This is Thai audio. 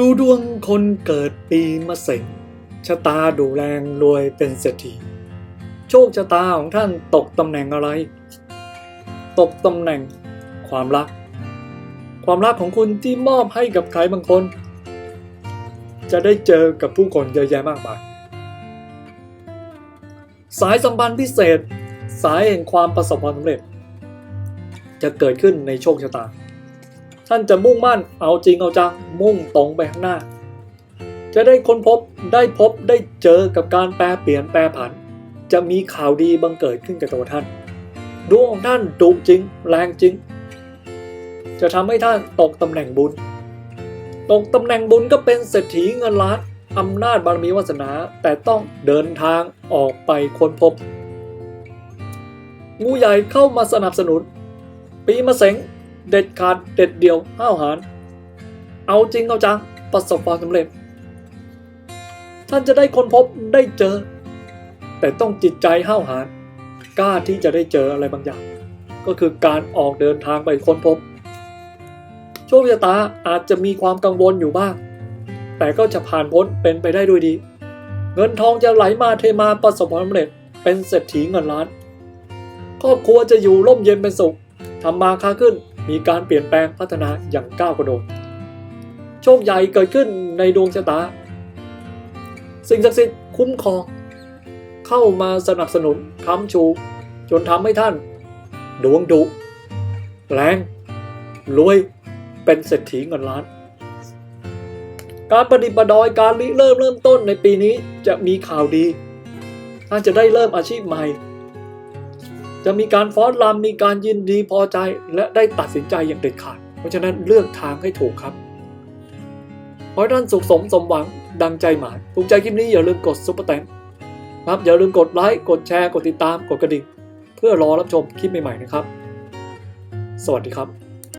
ดูดวงคนเกิดปีมะเสงชะตาดูแรงรวยเป็นเศรษฐี โชคชะตาของท่านตกตำแหน่งอะไร ตกตำแหน่งความรัก ความรักของคุณที่มอบให้กับใครบางคน จะได้เจอกับผู้คนเยอะแยะมากมาย สายสัมพันธ์พิเศษ สายแห่งความประสบความสำเร็จ จะเกิดขึ้นในโชคชะตา ท่านจะมุ่งมั่นเอาจริงเอาจังมุ่งตรงไปข้างหน้า จะได้ค้นพบได้พบได้เจอกับการแปลเปลี่ยนแปลผัน จะมีข่าวดีบังเกิดขึ้นกับตัวท่านดวงของท่านดุจริง แรงจริง จะทำให้ท่านตกตำแหน่งบุญ ตกตำแหน่งบุญก็เป็นเศรษฐีเงินล้านอำนาจบารมีวาสนา แต่ต้องเดินทางออกไปค้นพบ งูใหญ่เข้ามาสนับสนุน ปีมะเสง เด็ดขาดเด็ดเดียวห้าวหาญเอาจริงเอาจังประสบความสำเร็จ ท่านจะได้ค้นพบได้เจอ แต่ต้องจิตใจห้าวหาญกล้าที่จะได้เจออะไรบางอย่าง ก็คือการออกเดินทางไปค้นพบโชคชะตาอาจจะมีความกังวลอยู่บ้าง แต่ก็จะผ่านพ้นเป็นไปได้ด้วยดี เงินทองจะไหลมาเทมาประสบความสำเร็จ เป็นเศรษฐีเงินล้าน ครอบครัวจะอยู่ร่มเย็นเป็นสุขทำมาค้าขึ้น มีการเปลี่ยนแปลงพัฒนาอย่างก้าวกระโดด โชคใหญ่เกิดขึ้นในดวงชะตา สิ่งศักดิ์สิทธิ์คุ้มครอง เข้ามาสนับสนุนค้ำชู จนทำให้ท่าน ดวงดุแรงรวยเป็นเศรษฐีเงินล้าน การประดิษฐ์ประดอยการริเริ่มเริ่มต้นในปีนี้จะมีข่าวดี ท่านจะได้เริ่มอาชีพใหม่ จะมีการฟ้อนรำมีการยินดีพอใจและได้ตัดสินใจอย่างเด็ดขาด เพราะฉะนั้นเลือกทางให้ถูกครับขอให้ท่านสุขสมสมหวังดังใจหมายถูกใจคลิปนี้อย่าลืมกดซุปเปอร์แตงครับอย่าลืมกดไลค์กดแชร์กดติดตามกดกระดิ่ง เพื่อรอรับชมคลิปใหม่ๆนะครับ สวัสดีครับ